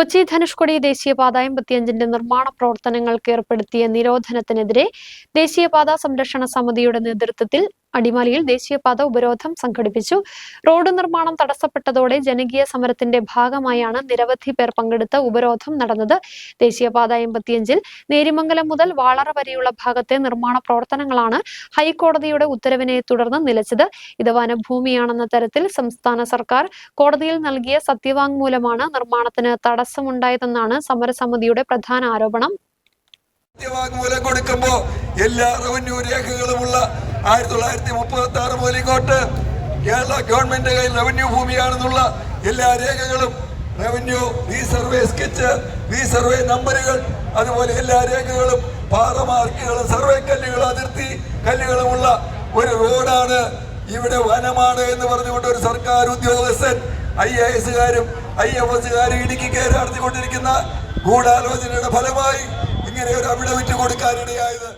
കൊച്ചി ധനുഷ്കോടി ദേശീയപാത എൺപത്തിയഞ്ചിന്റെ നിർമ്മാണ പ്രവർത്തനങ്ങൾക്ക് ഏർപ്പെടുത്തിയ നിരോധനത്തിനെതിരെ ദേശീയപാത സംരക്ഷണ സമിതിയുടെ നേതൃത്വത്തിൽ അടിമാലിയിൽ ദേശീയപാത ഉപരോധം സംഘടിപ്പിച്ചു. റോഡ് നിർമ്മാണം തടസ്സപ്പെട്ടതോടെ ജനകീയ സമരത്തിന്റെ ഭാഗമായാണ് നിരവധി പേർ പങ്കെടുത്ത ഉപരോധം നടന്നത്. ദേശീയപാത എൺപത്തിയഞ്ചിൽ നേരിമംഗലം മുതൽ വാളറ വരെയുള്ള ഭാഗത്തെ നിർമ്മാണ പ്രവർത്തനങ്ങളാണ് ഹൈക്കോടതിയുടെ ഉത്തരവിനെ തുടർന്ന് നിലച്ചത്. ഇത് വനഭൂമിയാണെന്ന തരത്തിൽ സംസ്ഥാന സർക്കാർ കോടതിയിൽ നൽകിയ സത്യവാങ്മൂലമാണ് നിർമ്മാണത്തിന് തടസ്സമുണ്ടായതെന്നാണ് സമരസമിതിയുടെ പ്രധാന ആരോപണം. സത്യവാങ്മൂലം കൊടുക്കുമ്പോ എല്ലാ റവന്യൂ രേഖകളുമുള്ള ആയിരത്തി തൊള്ളായിരത്തി മുപ്പത്തി ആറ് മുതൽ ഇങ്ങോട്ട് കേരള ഗവൺമെന്റ് കയ്യിൽ റവന്യൂ ഭൂമിയാണെന്നുള്ള എല്ലാ രേഖകളും revenue survey sketch V survey നമ്പറുകൾ അതുപോലെ എല്ലാ രേഖകളും പാറമാർക്കുകളും സർവേ കല്ലുകളും അതിർത്തി കല്ലുകളുമുള്ള ഒരു റോഡാണ് ഇവിടെ വനമാണ് എന്ന് പറഞ്ഞുകൊണ്ട് ഒരു സർക്കാർ ഉദ്യോഗസ്ഥൻ ഐ എ എസുകാരും ഐ എഫ് എസുകാരും ഇടുക്കി കയറി നടത്തിക്കൊണ്ടിരിക്കുന്ന ഗൂഢാലോചനയുടെ ഫലമായി ഇങ്ങനെ ഒരു അവിടവിറ്റ് കൊടുക്കാനിടയായത്